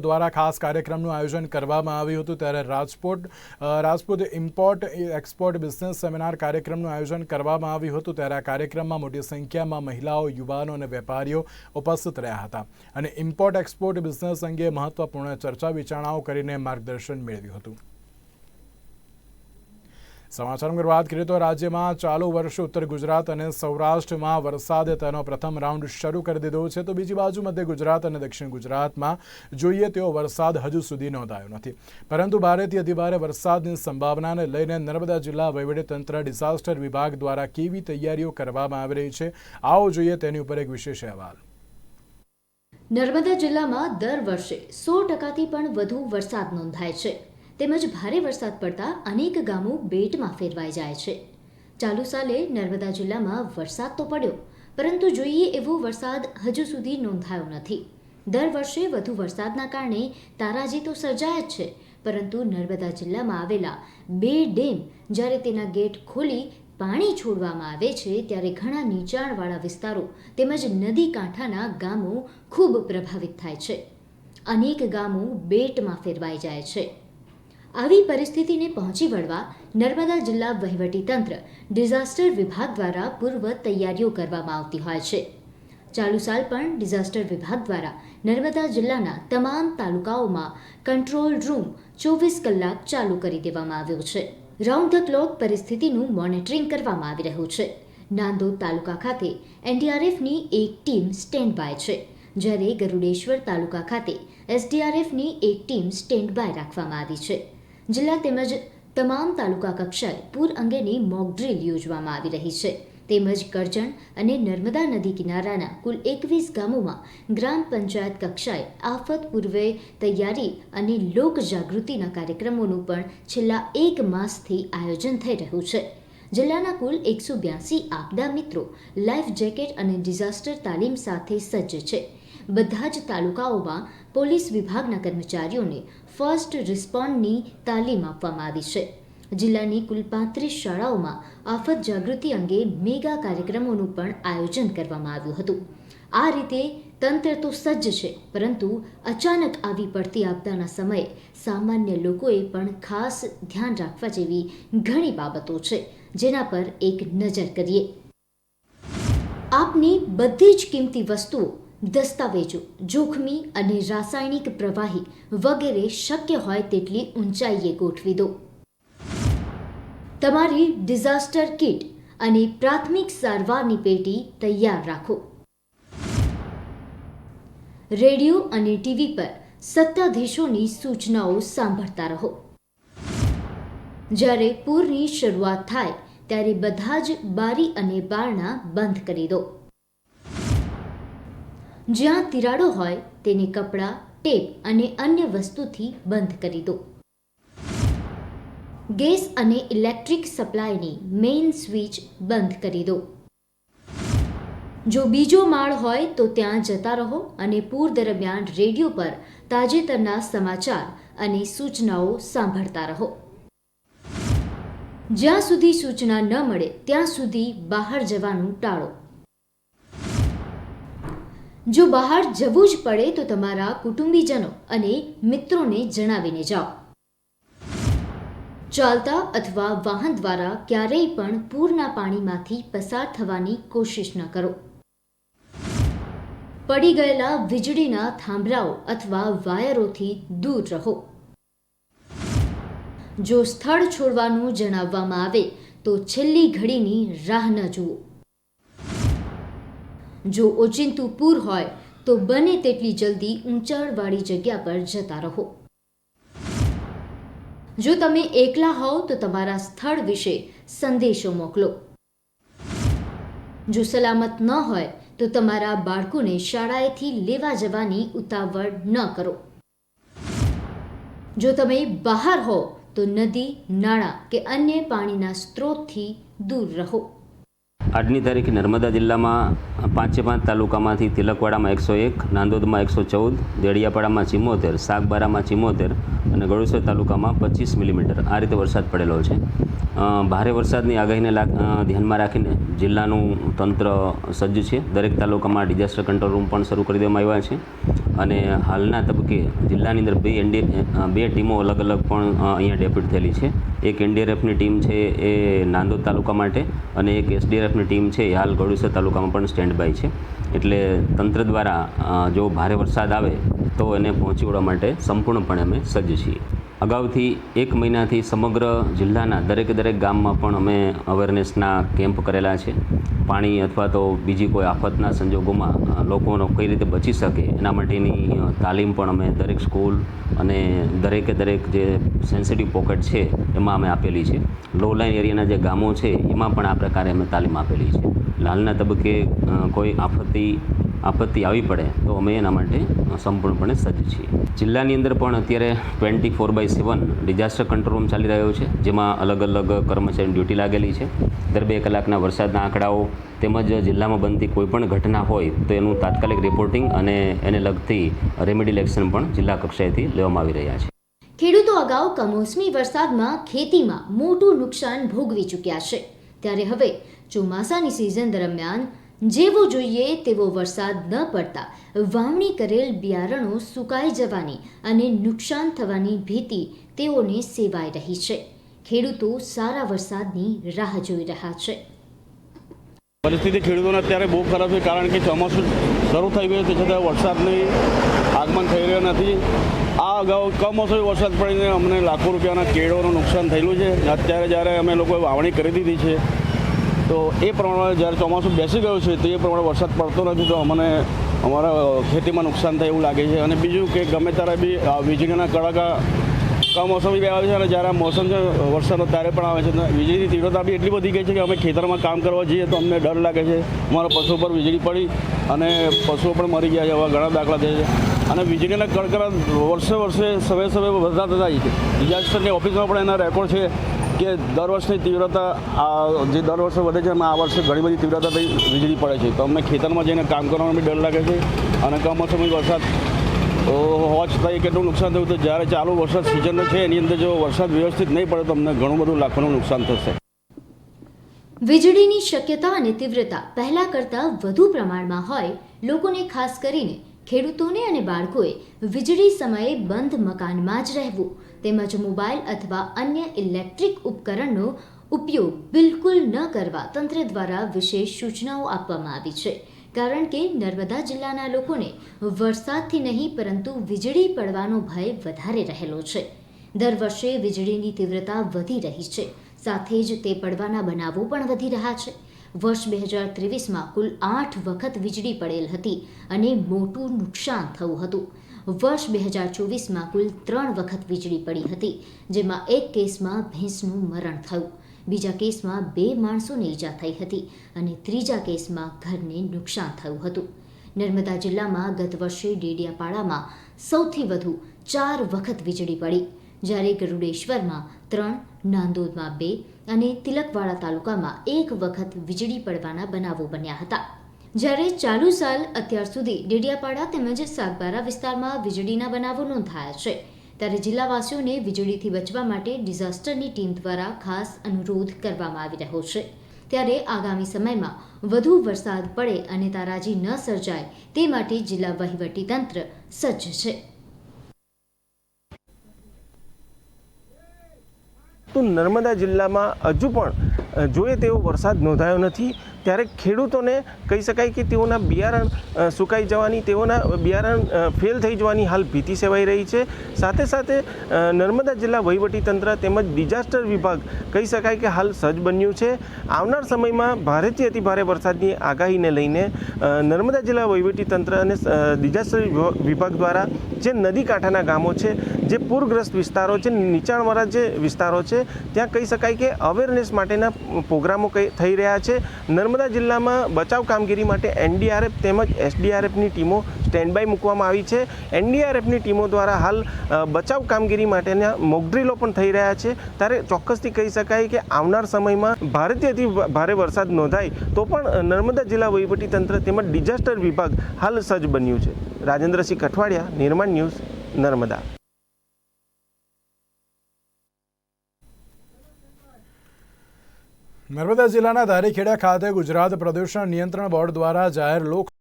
દ્વારા ખાસ કાર્યક્રમનું આયોજન કરવામાં આવ્યું હતું ત્યારે Rajkot Rajput import, export business seminar કાર્યક્રમનું આયોજન કરવામાં આવ્યું હતું ત્યારે આ કાર્યક્રમમાં મોટી સંખ્યામાં મહિલાઓ, યુવાનો અને વેપારીઓ ઉપસ્થિત રહ્યા હતા અને ઇમ્પોર્ટ, એક્સપોર્ટ બિઝનેસ અંગે મહત્વપૂર્ણ ચર્ચા વિચારણાઓ કરીને માર્ગદર્શન મેળવ્યું હતું. સમાચારમાં અગર વાત કરીએ તો રાજ્યમાં ચાલુ વર્ષે ઉત્તર ગુજરાત અને સૌરાષ્ટ્રમાં વરસાદે તેનો પ્રથમ રાઉન્ડ શરૂ કરી દીધો છે. તો બીજી બાજુ મધ્ય ગુજરાત અને દક્ષિણ ગુજરાતમાં જોઈએ તેવો વરસાદ હજુ સુધી નોંધાયો નથી. પરંતુ ભારેથી અતિભારે વરસાદની સંભાવનાને લઈને નર્મદા જિલ્લા વહીવટીતંત્ર ડિઝાસ્ટર વિભાગ દ્વારા કેવી તૈયારીઓ કરવામાં આવી રહી છે, આવો જોઈએ તેની ઉપર એક વિશેષ અહેવાલ. નર્મદા જિલ્લામાં દર વર્ષે સો ટકાથી પણ વધુ વરસાદ નોંધાય છે. તેમજ ભારે વરસાદ પડતા અનેક ગામો બેટમાં ફેરવાઈ જાય છે. ચાલુ સાલે નર્મદા જિલ્લામાં વરસાદ તો પડ્યો, પરંતુ જોઈએ એવો વરસાદ હજુ સુધી નોંધાયો નથી. દર વર્ષે વધુ વરસાદના કારણે તારાજી તો સર્જાય જ છે, પરંતુ નર્મદા જિલ્લામાં આવેલા બે ડેમ જ્યારે તેના ગેટ ખોલી પાણી છોડવામાં આવે છે ત્યારે ઘણા નીચાણવાળા વિસ્તારો તેમજ નદી કાંઠાના ગામો ખૂબ પ્રભાવિત થાય છે. અનેક ગામો બેટમાં ફેરવાઈ જાય છે. આવી પરિસ્થિતિને પહોંચી વળવા નર્મદા જિલ્લા વહીવટીતંત્ર ડિઝાસ્ટર વિભાગ દ્વારા પૂર્વ તૈયારીઓ કરવામાં આવતી હોય છે. ચાલુ સાલ પણ ડિઝાસ્ટર વિભાગ દ્વારા નર્મદા જિલ્લાના તમામ તાલુકાઓમાં કંટ્રોલ રૂમ ચોવીસ કલાક ચાલુ કરી દેવામાં આવ્યો છે. રાઉન્ડ ધ ક્લોક પરિસ્થિતિનું મોનિટરિંગ કરવામાં આવી રહ્યું છે. નાંદોદ તાલુકા ખાતે એનડીઆરએફની એક ટીમ સ્ટેન્ડ બાય છે. જ્યારે ગરુડેશ્વર તાલુકા ખાતે એસડીઆરએફની એક ટીમ સ્ટેન્ડ બાય રાખવામાં આવી છે. જિલ્લા તેમજ તમામ તાલુકા કક્ષાએ પૂર અંગેની મોક ડ્રીલ યોજવામાં આવી રહી છે. તેમજ કરજણ અને નર્મદા નદી કિનારાના કુલ એકવીસ ગામોમાં ગ્રામ પંચાયત કક્ષાએ આફત પૂર્વે તૈયારી અને લોક જાગૃતિના કાર્યક્રમોનું પણ છેલ્લા એક માસથી આયોજન થઈ રહ્યું છે. જિલ્લાના કુલ એકસો બ્યાસી આપદા મિત્રો લાઈફ જેકેટ અને ડિઝાસ્ટર તાલીમ સાથે સજ્જ છે. બધા જ તાલુકાઓમાં પોલીસ વિભાગના કર્મચારીઓને ફર્સ્ટ રિસ્પોન્ડની તાલીમ આપવામાં આવી છે. જિલ્લાની કુલ પાંત્રીસ શાળાઓમાં આફત જાગૃતિ અંગે મેગા કાર્યક્રમોનું પણ આયોજન કરવામાં આવ્યું હતું. આ રીતે તંત્ર તો સજ્જ છે, પરંતુ અચાનક આવી પડતી આપદાના સમયે સામાન્ય લોકોએ પણ ખાસ ધ્યાન રાખવા જેવી ઘણી બાબતો છે, જેના પર એક નજર કરીએ. આપની બધી જ કિંમતી વસ્તુઓ દસ્તાવેજો, જોખમી અને રાસાયણિક પ્રવાહી વગેરે શક્ય હોય તેટલી ઊંચાઈએ ગોઠવી દો. તમારી ડિઝાસ્ટર કિટ અને પ્રાથમિક સારવારની પેટી તૈયાર રાખો. રેડિયો અને ટીવી પર સત્તાધીશોની સૂચનાઓ સાંભળતા રહો. જ્યારે પૂરની શરૂઆત થાય, ત્યારે બધા જ બારી અને બારણા બંધ કરી દો. જ્યાં તિરાડો હોય તેને કપડાં, ટેપ અને અન્ય વસ્તુથી બંધ કરી દો. ગેસ અને ઇલેક્ટ્રિક સપ્લાયની મેઇન સ્વિચ બંધ કરી દો. જો બીજો માળ હોય તો ત્યાં જતા રહો અને પૂર દરમિયાન રેડિયો પર તાજેતરના સમાચાર અને સૂચનાઓ સાંભળતા રહો. જ્યાં સુધી સૂચના ન મળે, ત્યાં સુધી બહાર જવાનું ટાળો. જો બહાર જવું જ પડે તો તમારા કુટુંબીજનો અને મિત્રોને જણાવીને જાઓ. ચાલતા અથવા વાહન દ્વારા ક્યારેય પણ પૂરના પાણીમાંથી પસાર થવાની કોશિશ ન કરો. પડી ગયેલા વીજળીના થાંભલાઓ અથવા વાયરોથી દૂર રહો. જો સ્થળ છોડવાનું જણાવવામાં આવે તો છેલ્લી ઘડીની રાહ ન જુઓ. જો ઓચિંતું પૂર હોય, તો બને તેટલી જલ્દી ઊંચાણવાળી જગ્યા પર જતા રહો. જો તમે એકલા હોવ, તો તમારા સ્થળ વિશે સંદેશો મોકલો. જો સલામત ન હોય, તો તમારા બાળકોને શાળાએથી લેવા જવાની ઉતાવળ ન કરો. જો તમે બહાર હો તો નદી, નાળા કે અન્ય પાણીના સ્ત્રોતથી દૂર રહો. આજની તારીખે નર્મદા જિલ્લામાં પાંચે પાંચ તાલુકામાંથી તિલકવાડામાં એકસો એક, નાંદોદમાં એકસો ચૌદ, દેડિયાપાડામાં ચિમ્મોતેર સાગબારામાં ચિમોતેર અને ગળુસર તાલુકામાં પચીસ મિલીમીટર. આ રીતે વરસાદ પડેલો છે. ભારે વરસાદની આગાહીને ધ્યાનમાં રાખીને જિલ્લાનું તંત્ર સજ્જ છે. દરેક તાલુકામાં ડિઝાસ્ટર કંટ્રોલ રૂમ પણ શરૂ કરી દેવામાં આવ્યા છે. અને હાલના તબક્કે જિલ્લાની અંદર બે એનડી બે ટીમો અલગ અલગ પણ અહીંયા ડેપ્યુટ થયેલી છે. એક એનડીઆરએફની ટીમ છે એ નાંદોદ તાલુકા માટે અને એક એસડીઆરએફની ટીમ છે એ હાલ ગળુસર તાલુકામાં પણ સ્ટેન્ડ બાય છે. એટલે તંત્ર દ્વારા જો ભારે વરસાદ આવે તો એને પહોંચી વળવા માટે સંપૂર્ણપણે અમે સજ્જ છીએ. અગાઉથી એક મહિનાથી સમગ્ર જિલ્લાના દરેકે દરેક ગામમાં પણ અમે અવેરનેસના કેમ્પ કરેલા છે. પાણી અથવા તો બીજી કોઈ આફતના સંજોગોમાં લોકોનો કઈ રીતે બચી શકે એના માટેની તાલીમ પણ અમે દરેક સ્કૂલ અને દરેકે દરેક જે સેન્સિટિવ પોકેટ છે એમાં અમે આપેલી છે. લો લાઇન એરિયાના જે ગામો છે એમાં પણ આ પ્રકારે અમે તાલીમ આપેલી છે. હાલના તબક્કે કોઈ આફતી આપત્તિ આવી પડે, તો અમે એના માટે સંપૂર્ણપણે સજ્જ છીએ. જિલ્લાની અંદર પણ અત્યારે twenty four by seven disaster control room ચાલી રહ્યો છે, જેમાં અલગ અલગ કર્મચારીની ડ્યુટી લાગેલી છે. દર બે કલાકના વરસાદના આંકડાઓ તેમજ જિલ્લામાં બનતી કોઈપણ ઘટના હોય, તો એનું તાત્કાલિક રિપોર્ટિંગ અને એને લગતી રેમેડિયલ એક્શન પણ જિલ્લા કક્ષાએથી લેવામાં આવી રહ્યા છે. ખેડૂતો અગાઉ કમોસમી વરસાદમાં ખેતીમાં મોટું નુકસાન ભોગવી ચૂક્યા છે. ત્યારે હવે ચોમાસાની સિઝન દરમિયાન જેવો જોઈએ તેવો વરસાદ ન પડતા વાવણી કરેલ બિયારણો સુકાઈ જવાની અને નુકસાન થવાની ભીતિ તેઓને સેવાઈ રહી છે. ખેડૂતો સારા વરસાદની રાહ જોઈ રહ્યા છે. પરિસ્થિતિ ખેડૂતોને અત્યારે બહુ ખરાબ છે, કારણ કે ચોમાસું શરૂ થઈ ગયું છે, છતાં વરસાદની આગમન થઈ રહ્યો નથી. આ અગાઉ કમોસમી વરસાદ પડીને અમને લાખો રૂપિયાના કેળોનું નુકસાન થયેલું છે. અત્યારે જ્યારે અમે લોકોએ વાવણી કરી દીધી છે તો એ પ્રમાણે જ્યારે ચોમાસું બેસી ગયું છે, તો એ પ્રમાણે વરસાદ પડતો નથી તો અમને અમારા ખેતીમાં નુકસાન થાય એવું લાગે છે. અને બીજું કે ગમે ત્યારે બી વીજળીના કડાકા કમોસમી બી આવે છે અને જ્યારે મોસમ છે, વરસાદનો ત્યારે પણ આવે છે. વીજળીની તીવ્રતા બી એટલી બધી ગઈ છે કે અમે ખેતરમાં કામ કરવા જઈએ તો અમને ડર લાગે છે. અમારા પશુ પર વીજળી પડી અને પશુઓ પણ મરી ગયા છે. એવા ઘણા દાખલા થયા છે. અને વીજળીના કડકડા વર્ષે વર્ષે સવે સવે વધતા જાય છે. ડિઝાસ્ટરની ઓફિસમાં પણ એના રેકોર્ડ છે. કે દર વર્ષની તીવ્રતા જે દર વર્ષે વધે છે, એમાં આ વર્ષે ઘણી બધી તીવ્રતાથી વીજળી પડે છે. તો અમને ખેતરમાં જઈને કામ કરવાનો બી ડર લાગે છે અને કમોસમી વરસાદ હોવા છતાં કેટલું નુકસાન થયું તો જ્યારે ચાલુ વરસાદ સિઝન છે, એની અંદર જો વરસાદ વ્યવસ્થિત નહીં પડે તો અમને ઘણું બધું લાખોનું નુકસાન થશે. વીજળીની શક્યતા અને તીવ્રતા પહેલા કરતાં વધુ પ્રમાણમાં હોય, લોકોને ખાસ કરીને ખેડૂતોને અને બાળકોએ વીજળી સમયે બંધ મકાનમાં જ રહેવું તેમજ મોબાઈલ અથવા અન્ય ઇલેક્ટ્રિક ઉપકરણનો ઉપયોગ બિલકુલ ન કરવા તંત્ર દ્વારા વિશેષ સૂચનાઓ આપવામાં આવી છે. કારણ કે નર્મદા જિલ્લાના લોકોને વરસાદથી નહીં, પરંતુ વીજળી પડવાનો ભય વધારે રહેલો છે. દર વર્ષે વીજળીની તીવ્રતા વધી રહી છે. સાથે જ તે પડવાના બનાવો પણ વધી રહ્યા છે. વર્ષ બે હજાર ત્રેવીસમાં કુલ આઠ વખત વીજળી પડેલ હતી અને મોટું નુકસાન થયું હતું. વર્ષ બે હજાર ચોવીસમાં કુલ ત્રણ વખત વીજળી પડી હતી, જેમાં એક કેસમાં ભેંસનું મરણ થયું. બીજા કેસમાં બે માણસોને ઈજા થઈ હતી અને ત્રીજા કેસમાં ઘરને નુકસાન થયું હતું. નર્મદા જિલ્લામાં ગત વર્ષે ડેડિયાપાડામાં સૌથી વધુ ચાર વખત વીજળી પડી. જ્યારે ગરુડેશ્વરમાં ત્રણ, નાંદોદમાં બે અને તિલકવાડા તાલુકામાં એક વખત વીજળી પડવાના બનાવો બન્યા હતા. જ્યારે ચાલુ સાલ અત્યાર સુધી ડેડિયાપાડા તેમજ સાગબારા વિસ્તારમાં વીજળીના બનાવો નોંધાયા છે, ત્યારે જિલ્લાવાસીઓને વીજળીથી બચવા માટે ડિઝાસ્ટરની ટીમ દ્વારા ખાસ અનુરોધ કરવામાં આવી રહ્યો છે. ત્યારે આગામી સમયમાં વધુ વરસાદ પડે અને તારાજી ન સર્જાય તે માટે જિલ્લા વહીવટીતંત્ર સજ્જ છે. તો નર્મદા જિલ્લામાં હજુ પણ જોઈએ તેવો વરસાદ નોંધાયો નથી. ત્યારે ખેડૂતોને કહી શકાય કે તેઓના બિયારણ સુકાઈ જવાની, તેઓના બિયારણ ફેલ થઈ જવાની હાલ ભીતિ સેવાઈ રહી છે. સાથે સાથે નર્મદા જિલ્લા વહીવટીતંત્ર તેમજ ડિઝાસ્ટર વિભાગ કહી શકાય કે હાલ સજ્જ બન્યું છે. આવનાર સમયમાં ભારેથી અતિ ભારે વરસાદની આગાહીને લઈને નર્મદા જિલ્લા વહીવટીતંત્ર અને ડિઝાસ્ટર વિભાગ દ્વારા જે નદી કાંઠાના ગામો છે, જે પૂરગ્રસ્ત વિસ્તારો છે, નીચાણવાળા જે વિસ્તારો છે, ત્યાં કહી શકાય કે અવેરનેસ માટેના પ્રોગ્રામો થઈ રહ્યા છે. નર્મદા જિલ્લામાં બચાવ કામગીરી માટે એનડીઆરએફ તેમજ એસડીઆરએફની ટીમો સ્ટેન્ડ બાય મૂકવામાં આવી છે. એનડીઆરએફની ટીમો દ્વારા હાલ બચાવ કામગીરી માટેના મોકડ્રીલો પણ થઈ રહ્યા છે. ત્યારે ચોક્કસથી કહી શકાય કે આવનાર સમયમાં ભારતીયથી ભારે વરસાદ નોંધાય, તો પણ નર્મદા જિલ્લા વહીવટીતંત્ર તેમજ ડિઝાસ્ટર વિભાગ હાલ સજ્જ બન્યું છે. રાજેન્દ્રસિંહ કઠવાડિયા, નિર્માણ ન્યૂઝ, નર્મદા. નર્મદા જિલ્લાના ધારીખેડા ખાતે ગુજરાત પ્રદૂષણ નિયંત્રણ બોર્ડ દ્વારા જાહેર લોક